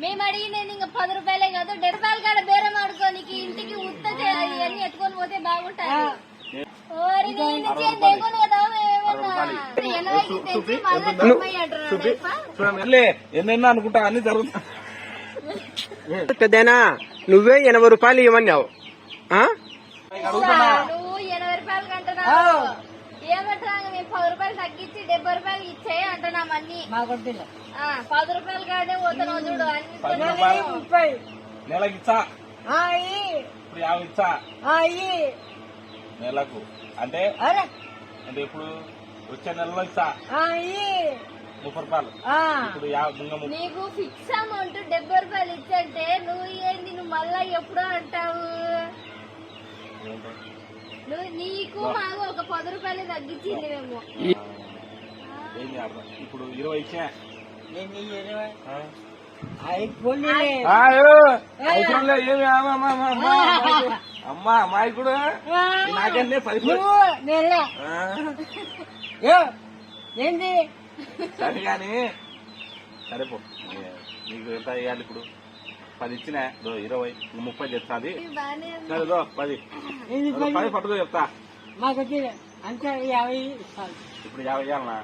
మేము అడిగినది ఇంకా పది రూపాయలే కాదు డెబ్బై రూపాయలు కాడ బేరం ఆడుకో నీకు ఇంటికి ఉత్త ఇవన్నీ ఎత్తుకొని పోతే బాగుంటాయి అనుకుంటా అన్ని జరుగుతాయి. పెద్దనా నువ్వే ఎనభై రూపాయలు? నువ్వు ఎనభై రూపాయలు అంటున్నావు ఏమంటున్నావు? మేము పది రూపాయలు తగ్గించి డెబ్బై రూపాయలు ఇచ్చేయి అంటున్నాం అన్ని. ఆ, పది రూపాయలు కాడే పోతున్నావు చూడు అన్ని రూపాయలు. నెలకి ఇచ్చా? ఇప్పుడు యాభై ఇచ్చా? నెలకు. అంటే? అంటే ఇప్పుడు వచ్చే నెలలో ఇచ్చా? ముప్పై రూపాయలు. ఇప్పుడు ముప్పై. నీకు ఫిక్స్ అమౌంట్ డెబ్బై రూపాయలు ఇచ్చంటే నువ్వు ఏంది నువ్వు మళ్ళా ఎప్పుడో అంటావు? నీకు మాకు ఒక పది రూపాయలు తగ్గించింది మేము ఇప్పుడు ఇరవై ఇచ్చా అమ్మా, అమ్మాయి కూడా? నాకంటే పది సరే కానీ సరే పో. నీకు ఎంత వేయాలి ఇప్పుడు? పది ఇచ్చిన ఇరవై ముప్పై దో పది. పది పట్టుకో చెప్తా. అంతే యాభై ఇప్పుడు యాభై ఇవ్వాలనా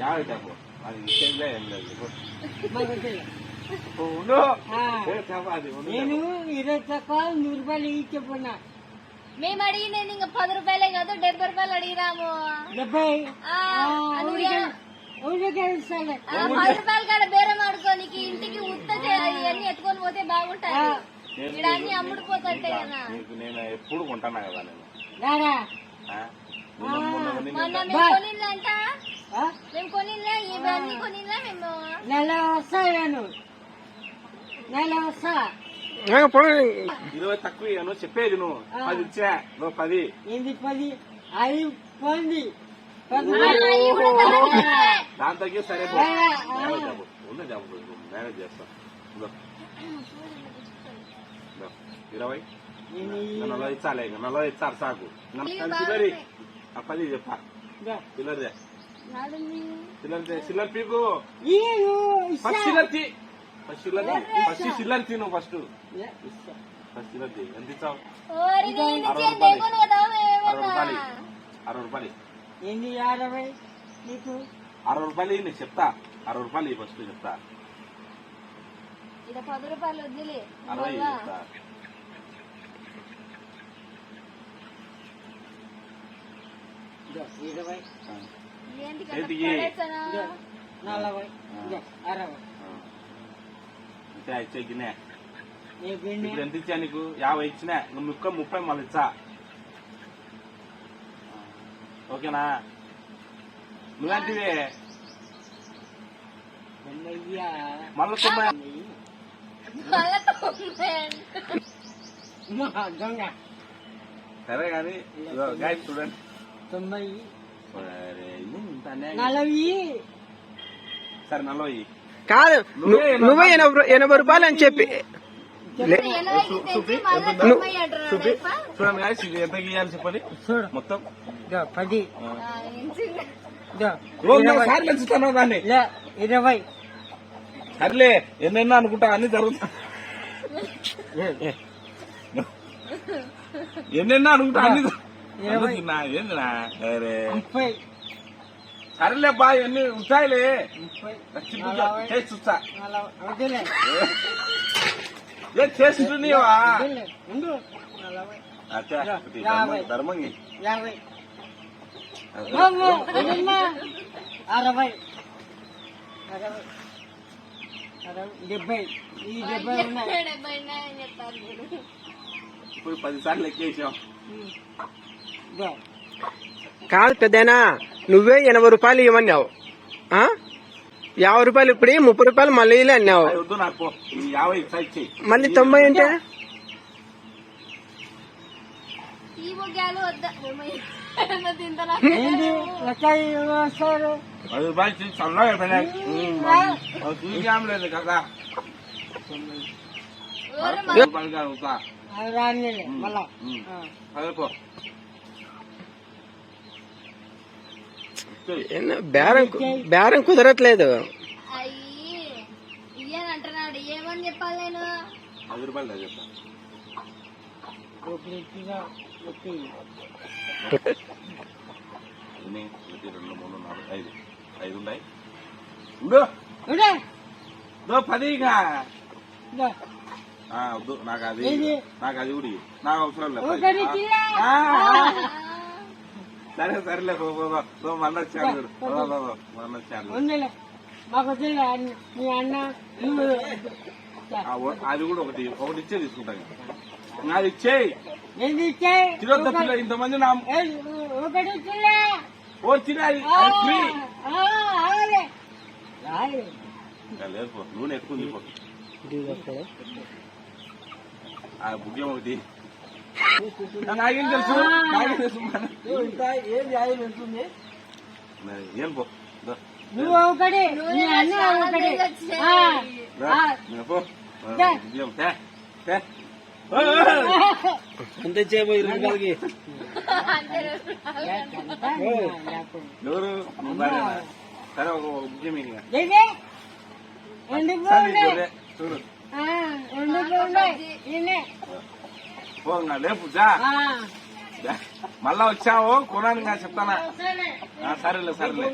యాభై. చెప్పు. అది ఇచ్చేదిలే ఏం లేదు నేను. ఇరవై తక్కువ నూరు రూపాయలు ఇచ్చిపోయినా మేము అడిగినది ఇంకా పది రూపాయలే కాదు డెబ్బై రూపాయలు అడిగినాము. డెబ్బై? పది రూపాయలు కాడ బేరం ఆడుకో నీకు ఇంటికి ఉత్త ఇవన్నీ ఎత్తుకొని పోతే బాగుంటాయి. ఇక్కడ అన్ని అమ్ముడుపోతుంటే కదా. నేను ఎప్పుడు కొంటానా కదా నేను? మొన్న? మేము కొనిందంట? మేము కొనిందా? ఇవన్నీ కొనిందా మేము? నెల వస్తా నేను నెల వస్తా. ఆ, పోనీ. ఇరవై తక్కువ చెప్పేది నువ్వు. పది ఇచ్చా నువ్వు పది. ఏంది పది? అవి పోంది దాని తగ్గి సరే ఉంది చెప్పు మేనేజ్ చేస్తా. ఇరవై నలభై ఇచ్చాలే ఇంకా నలభై ఇచ్చారు సాకు చిల్లరి ఆ పది చెప్పా. చిల్లరిదే. చిల్లరిదే చిల్లర పీకు ఫస్ట్. చిల్లర తీ ఫస్ట్ చిల్లర తీ. ఫస్ట్ చిల్లర తీ నువ్వు ఫస్ట్. ఫస్ట్ చిల్లర తీ ఎంత ఇచ్చావు అరవై రూపాయలు. అరవై. రూపాయలు అరవై రూపాయలు ఏంది అరవై నీకు? అరవై రూపాయలు నేను చెప్తా. అరవై రూపాయలు ఇయ్యి ఫస్ట్ చెప్తా. పది రూపాయలు వద్దులే. అరవై. చెప్తా. ఇరవై. నలభై. అరవై. అంతే ఇచ్చే గిన్నె? ఇప్పుడు ఎంత ఇచ్చా నీకు? యాభై ఇచ్చినా. నువ్వు ముక్క ముప్పై మళ్ళీ ఇచ్చా. ఓకేనా? నువ్వేంటివి మళ్ళీ సరే కానీ గాయ చూడండి. తొంభై సరే. నలభై. సరే నలభై. ఇయ్యి. కాదు నువ్వే ఎనభై ఎనభై రూపాయలు అని చెప్పి చూడండి గాయస్ ఇది ఎంత గీయాలి చెప్పండి? చూడు. మొత్తం. పది. సార్లు దాన్ని. ఇరవై. సర్లే ఎన్నెన్నో అనుకుంటా అన్ని జరుగుతాయి ఎన్నెన్నో అనుకుంటా అన్ని ఏందినా సరేలే బా ఎన్ని ఉంటాయిలే. చూస్తా. నలభై వదిలే ఏ చేసి నీవా వదిలే ఉండు నలభై అచ్చా, యా, ఇది యాభై. ధర్మం- ధర్మం ఇది. యాభై అమ్మో, వదిలినా. అరవై అరవై అరవై డెబ్బై ఈ డెబ్బై ఉన్నాయి డెబ్బై ఉన్నాయని చెప్తారు చూడు. ఇప్పుడు పది సార్లు ఎక్కేసాం ఉమ్. ఇదో, కాదు పెద్దనా నువ్వే ఎనభై రూపాయలు ఇవ్వమన్నావు ఆ? యాభై రూపాయలు ఇప్పుడు ముప్పై రూపాయలు మళ్ళీ అన్నావు. మళ్ళీ తొంభై అంటే ఈ బేరం బేరం కుదరట్లేదు. అయ్యి ఇయ్యని అంటున్నాడు. ఏమని చెప్పాలి నేను? పది నాకు అది? నాకు అది కూడా. నాకు అవసరం లేదు పది. ఒకటి ఇచ్చిగా. ఆ, ఆ, ఆ, సరే సరేలే పో, పో, పో. దో మన వచ్చాడు మన వచ్చాడు అది కూడా ఒకటి ఒకటి ఇచ్చే తీసుకుంటాను నాది ఇచ్చేయి తిరొద్ద పిల్ల ఇంతమంది నా ఓ. ఇంకా లేదు పో. నూనె ఎక్కువ ఉంది ఆ బుగ్యం ఒకటి. నాకేం తెలుసు. నాకేం తెలుసు ఏం పో. దో. నువ్వు ఒకటి మీ అన్న చాలా ఒకటి. తెగ వచ్చాయి. ఆ, దా, ఆ. ఇంకా పో. ఆ, దా. బుగ్యం తే, తే. ఓ, ఓ, ఓ. అంతే చేయబోయి. ఎవరు? సరే ఒక? చూడే, చూడు ఆ, ఎందుకు ఉండే? ఈయనే. పో ఇంకా లేపు జా. మళ్ళా వచ్చావు ఇంకా చెప్తానా సరేలే సరేలే